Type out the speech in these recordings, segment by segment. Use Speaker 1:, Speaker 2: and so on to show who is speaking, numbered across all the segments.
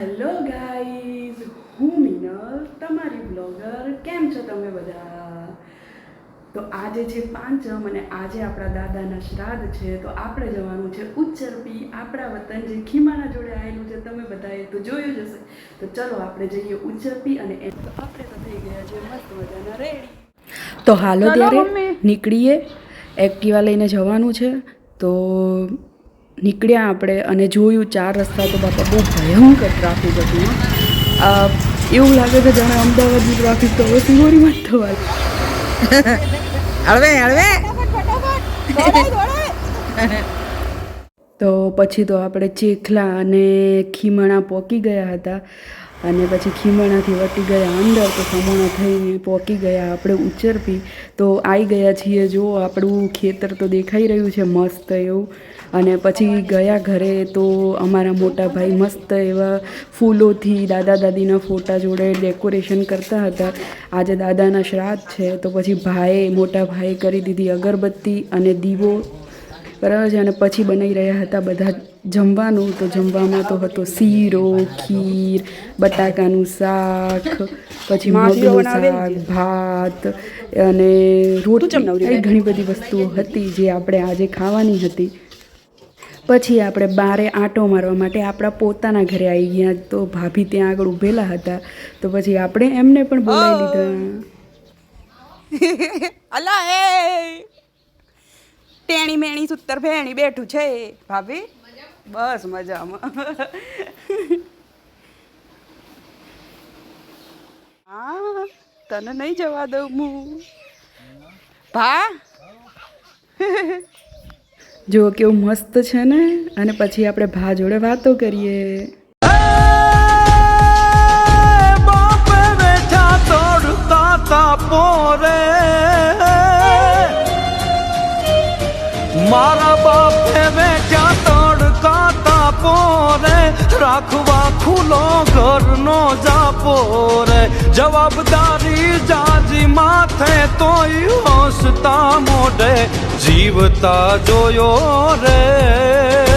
Speaker 1: Hello guys હું મિનલ તમારી blogger. કેમ છો તમે બધા? તો આજે છે પાંચમ અને આજે આપણા દાદાના શ્રાદ્ધ છે. તો આપણે જવાનું છે ઉચ્ચરપી. આપણા વતન જે ખીમાના જોડે આવેલું છે તમે બધાએ તો જોયું જ હશે. તો ચલો આપણે જઈએ ઉચ્ચરપી અને એમ. તો આપણે તો થઈ ગયા છે મસ્ત મજાના. રેડી તો હાલો ત્યારે નીકળીએ. એક્ટિવા લઈને જવાનું છે. તો નીકળ્યા આપણે અને જોયું ચાર રસ્તા તો બાપા બહુ ભયંકર ટ્રાફિક હતું એવું લાગે છે જાણે અમદાવાદની ટ્રાફિક તો હવે સિંગોરીમાં જ થવા
Speaker 2: હળવે હળવે.
Speaker 1: તો પછી તો આપણે ચેખલા અને ખીમણા પહોંચી ગયા હતા. અને પછી ખીમણાથી વટી ગયા, અંદર તો ખમણા થઈને પહોંચી ગયા, આપણે ઉચ્ચરપી તો આવી ગયા છીએ. જો આપણું ખેતર તો દેખાઈ રહ્યું છે મસ્ત એવું. અને પછી ગયા ઘરે તો અમારા મોટા ભાઈ મસ્ત એવા ફૂલોથી દાદા દાદીના ફોટા જોડે ડેકોરેશન કરતા હતા. આજે દાદાના શ્રાદ્ધ છે, તો પછી ભાઈએ મોટા ભાઈએ કરી દીધી અગરબત્તી અને દીવો. બરાબર છે? અને પછી બનાવી રહ્યા હતા બધા જમવાનું. તો જમવામાં તો હતો શીરો ખીર બટાકાનું શાક પછી મગનું શાક ભાત અને રોટલી આવી ઘણી બધી વસ્તુઓ હતી જે આપણે આજે ખાવાની હતી. પછી આપણે બારે આંટો મારવા માટે આપણા પોતાના ઘરે આવી ગયા. તો ભાભી ત્યાં આગળ ઊભેલા હતા. તો પછી આપણે એમને પણ બોલાવી લીધા.
Speaker 2: અલા એ ટેણી મેણી સુતર ભેણી બેઠું છે. ભાભી? બસ મજામાં. હા, તને નહીં જવા દઉં હું. ભા?
Speaker 1: જો કેવું મસ્ત છે ને? અને પછી આપણે ભા જોડે વાતો કરીએ.
Speaker 3: રાખવા ખુલ્લો ઘરનો જાપો રે. જવાબદારી જાજી માથે તોય હસતા મોઢે. જીવતા જોયો રે.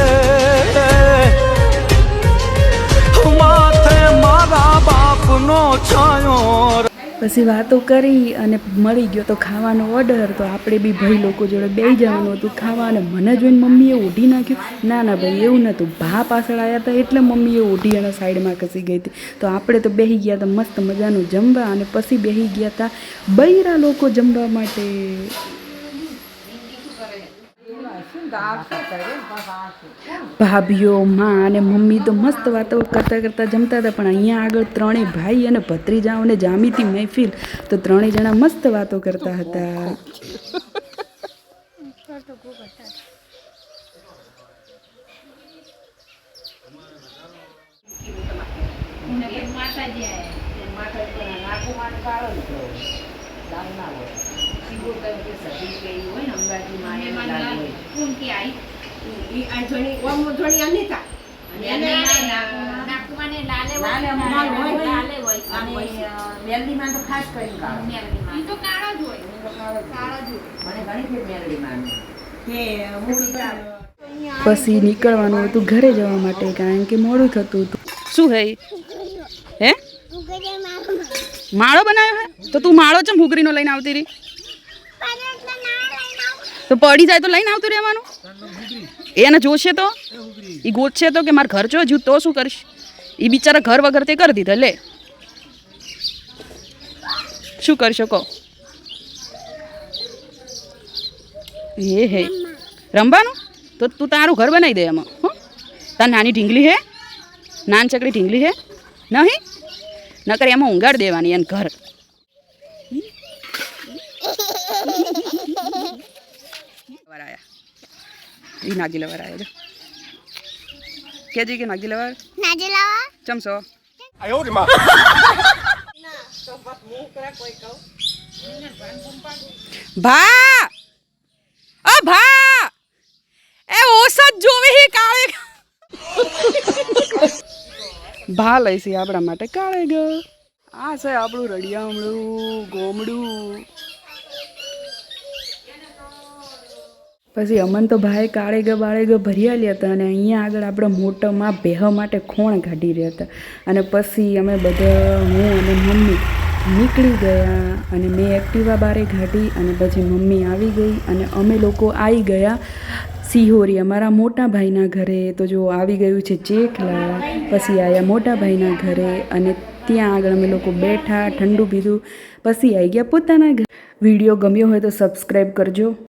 Speaker 1: પછી વાતો કરી અને મળી ગયો તો ખાવાનો ઓર્ડર તો આપણે બી ભાઈ લોકો જોડે બેસી જવાનું હતું ખાવા અને મને જોઈને મમ્મીએ ઓઢી નાખ્યું. ના ના ભાઈ, એવું નહોતું ભા પાછળ આવ્યા હતા એટલે મમ્મીએ ઓઢી અને સાઈડમાં ખસી ગઈ હતી. તો આપણે તો બેસી ગયા હતા મસ્ત મજાનું જમવા અને પછી બેસી ગયા હતા બૈરા લોકો જમવા માટે. ભાભીઓ માં અને મમ્મી તો મસ્ત વાતો કરતા કરતા જમતા હતા પણ અહીંયા આગળ ત્રણેય ભાઈ અને ભત્રીજાઓને જામીતી મહેફિલ તો ત્રણેય જણા મસ્ત વાતો કરતા હતા. પછી નીકળવાનું હતું ઘરે જવા માટે કારણ કે મોડું થતું હતું.
Speaker 2: શું હે હે? માળો બનાવ્યો હે? તો તું માળો ચમ હુગરીનો લઈને આવતી રહી? તો પડી જાય તો લઈને આવતું રહેવાનું? એને જોશે તો? એ ગોતશે તો કે મારે ઘર જો તો શું કરીશ? એ બિચારા ઘર વગર તે કરી દીધા, લે. શું કરી શકો? એ હે. રમવાનું? તો તું તારું ઘર બનાવી દે એમાં, હો. તાર નાની ઢીંગલી હે. નાન ચકડી ઢીંગલી હે. નહીં? નકર એમાં ઊંઘાડ દેવાની એને ઘર લવર આયા ઈ નાગી લવર આયા જો કેજી કે નાગી લવર
Speaker 4: નાજલાવા
Speaker 2: ચમસો ભા અ ભા એ ઓસત જોવે હી કાળે ભા લઈશી આપણા માટે કાળે ગયો આ છે આપણું રડિયામણું ગોમડું
Speaker 1: પછી અમન તો ભાઈ કાળે ગ, બાળે ગ ભર્યા લ્યા હતા અને અહીંયા આગળ આપણે મોટામાં બેહ માટે ખોણ કાઢી રહ્યા હતા. અને પછી અમે બધા, હું અને મમ્મી નીકળી ગયા અને મેં એક્ટિવા બારે કાઢી અને પછી મમ્મી આવી ગઈ અને અમે લોકો આવી ગયા સિહોરી અમારા મોટા ભાઈના ઘરે. તો જો આવી ગયું છે ચેખલા. પછી આવ્યા મોટા ભાઈના ઘરે અને ત્યાં આગળ અમે લોકો બેઠા, ઠંડુ પીધું. પછી આવી ગયા પોતાના ઘરે વીડિયો ગમ્યો હોય તો સબસ્ક્રાઈબ કરજો.